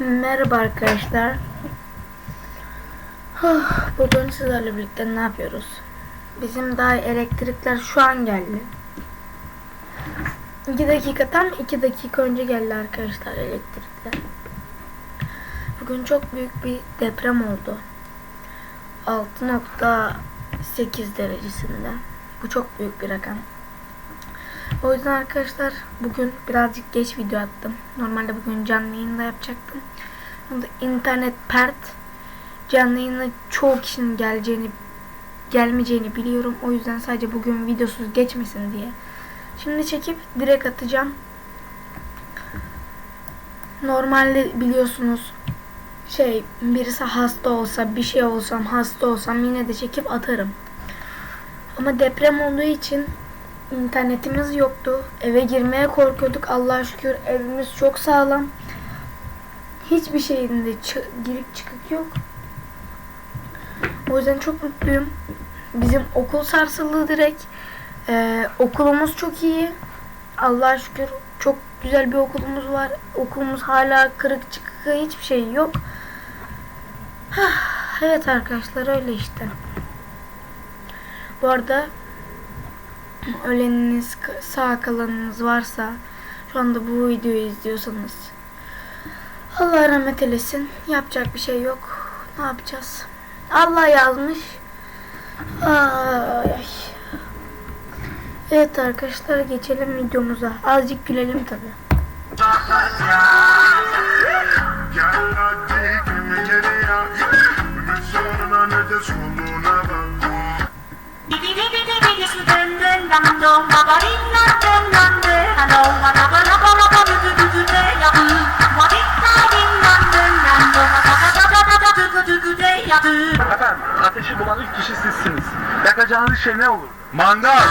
Merhaba arkadaşlar. Bugün sizlerle birlikte ne yapıyoruz? Bizim daha elektrikler şu an geldi. 2 dakika tam 2 dakika önce geldi arkadaşlar elektrikler. Bugün çok büyük bir deprem oldu. 6.8 derecesinde. Bu çok büyük bir rakam. O yüzden arkadaşlar bugün birazcık geç video attım. Normalde bugün canlı yayında yapacaktım. Şimdi internet pert. Canlı yayına çoğu kişinin geleceğini gelmeyeceğini biliyorum. O yüzden sadece bugün videosuz geçmesin diye. Şimdi çekip direkt atacağım. Normalde biliyorsunuz şey birisi hasta olsa bir şey olsam hasta olsam yine de çekip atarım. Ama deprem olduğu için internetimiz yoktu. Eve girmeye korkuyorduk. Allah'a şükür evimiz çok sağlam. Hiçbir şeyinde girip çıkık yok. O yüzden çok mutluyum. Bizim okul sarsıldı direkt. Ee, okulumuz çok iyi. Allah'a şükür çok güzel bir okulumuz var. Okulumuz hala kırık çıkık hiçbir şey yok. evet arkadaşlar öyle işte. Bu arada öleniniz sağ kalanınız varsa şu anda bu videoyu izliyorsanız Allah rahmet eylesin. Yapacak bir şey yok. Ne yapacağız? Allah yazmış. Ay. Evet arkadaşlar geçelim videomuza. Azıcık gülelim tabi. Gel Efendim, ateşi bulan üç kişi sizsiniz. Yakacağınız şey ne olur? Mangal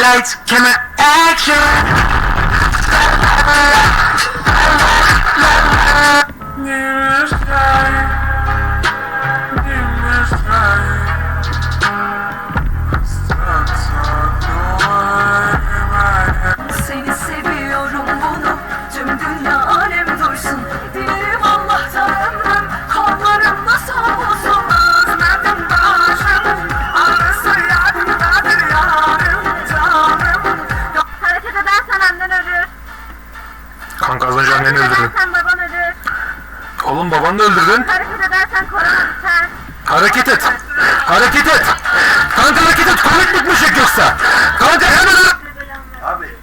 Lights, camera, action! Hareket öldürdün. edersen baban ölür. Oğlum babanı da öldürdün. Hareket edersen korona biter. Hareket et. Hareket et. Kanka hareket et. Komik bitmiş yoksa. Kanka hemen Abi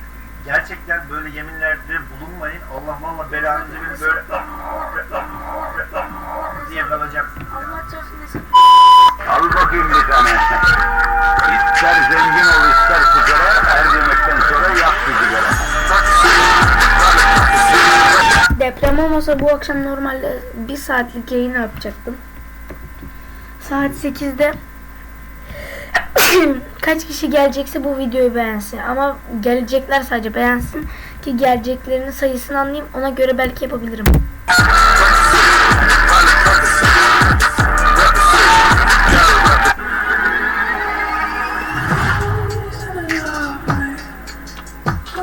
gerçekten böyle yeminlerde bulunmayın. Allah valla belanızı verin böyle diye kalacaksınız. Al bakayım bir tane. İster zengin Olmasa bu akşam normalde bir saatlik yayın yapacaktım. Saat 8'de kaç kişi gelecekse bu videoyu beğensin. Ama gelecekler sadece beğensin ki geleceklerinin sayısını anlayayım. Ona göre belki yapabilirim.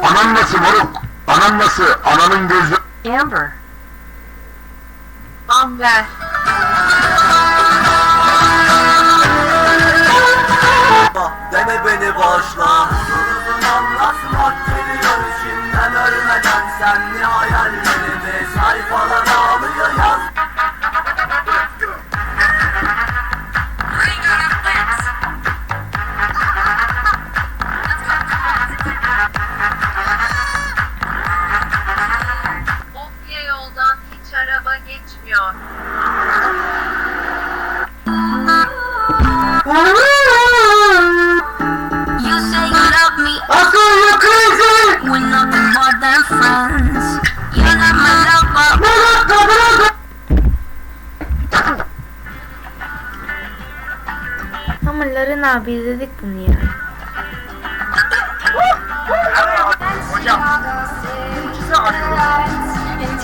Anan nasıl moruk? Anan nasıl? Ananın gözü... Amber. Amber. Deme beni boşla Uzun anlatmak geliyor içimden ölmeden Senli hayallerimi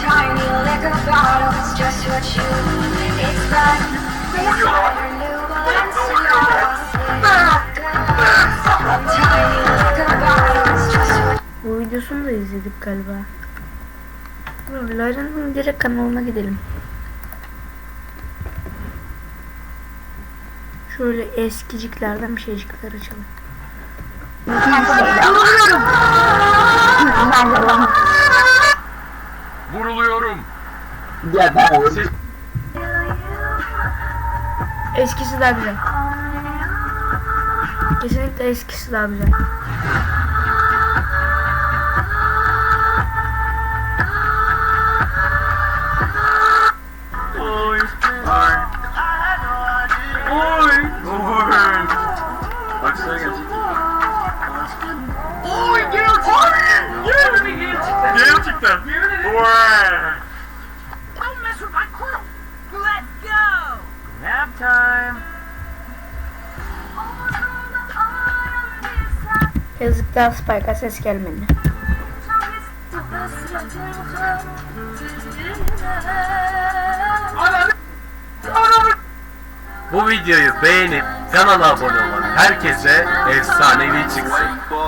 tiny liquor bottles, just what Bu videosunu da izledik galiba. Lara'nın direkt kanalına gidelim. Şöyle eskiciklerden bir şeycikler açalım. Vuruluyorum. Siz Eskisi daha güzel. Kesinlikle eskisi daha güzel. Gerçekten. Gerçekten. Oy. Don't mess with my crew. Let's go. Nap time. Yazıklar Spike'a ses gelmedi. bu videoyu beğenip kanala abone olan herkese efsanevi çıksın.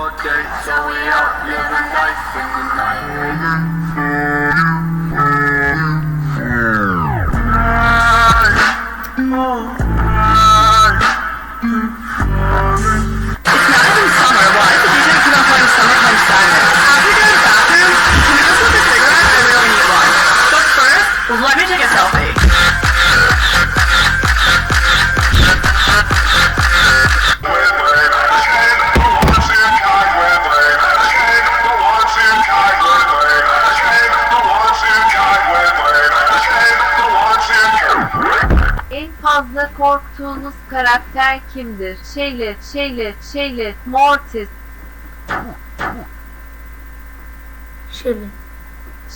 all day, so we are living life in the night. Move. Korktuğunuz karakter kimdir? Şeylet, Şeylet, Şeylet, Mortis, Şöyle.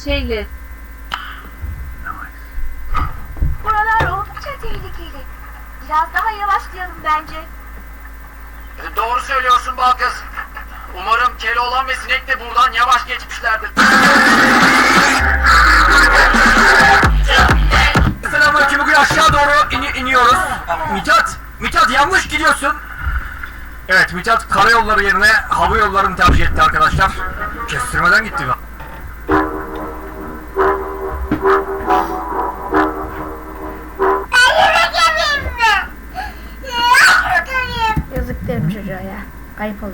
Şeylet. Buralar oldukça tehlikeli. Biraz daha yavaşlayalım bence. Doğru söylüyorsun bal kız. Umarım Keloğlan ve Sinek de buradan yavaş geçmişlerdir. Mithat, yanlış gidiyorsun. Evet Mithat karayolları yerine hava yollarını tercih etti arkadaşlar. Kestirmeden gitti. Yazık derim çocuğa ya. Ayıp oluyor.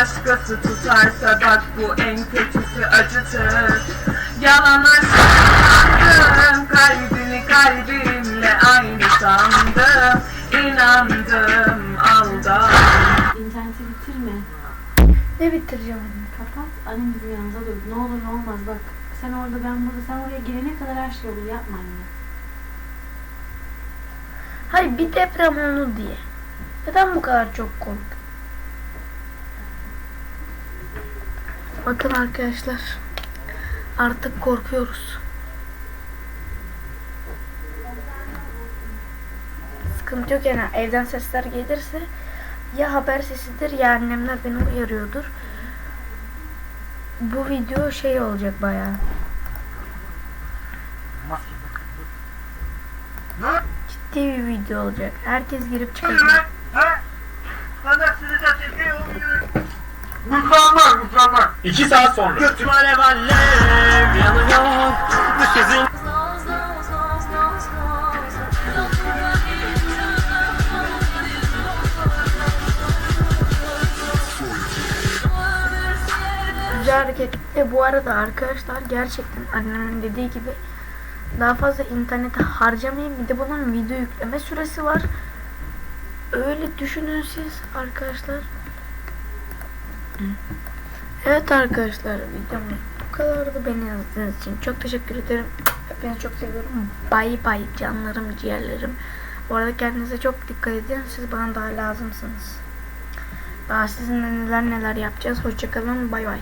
Başkası tutarsa Bak bu en kötüsü acıtır Yalan aşkım Kalbini kalbimle aynı sandım İnandım aldandım İnterneti bitirme. Ne bitireceğim? Kapat. Annem bizim yanımıza dur. Ne olur ne olmaz bak. Sen orada ben burada. Sen oraya girene kadar her şey olur. Yapma anne. Hayır bir deprem oldu diye. Neden bu kadar çok korktun? Bakın arkadaşlar. Artık korkuyoruz. Sıkıntı yok yani evden sesler gelirse ya haber sesidir ya annemler beni uyarıyordur. Bu video şey olacak bayağı. Ciddi bir video olacak. Herkes girip çıkacak. Bana sizi de seviyorum. Mükemmel mükemmel. İki saat sonra. Götüm alev alev yanıyor. Bu Güzel hareket. Ve bu arada arkadaşlar gerçekten annemin dediği gibi daha fazla internete harcamayın. Bir de bunun video yükleme süresi var. Öyle düşünün siz arkadaşlar. Evet arkadaşlar videomuz bu kadardı. Beni yazdığınız için çok teşekkür ederim. Hepinizi çok seviyorum. Bay bay canlarım ciğerlerim. Bu arada kendinize çok dikkat edin. Siz bana daha lazımsınız. Daha sizinle neler neler yapacağız. Hoşçakalın. Bay bay.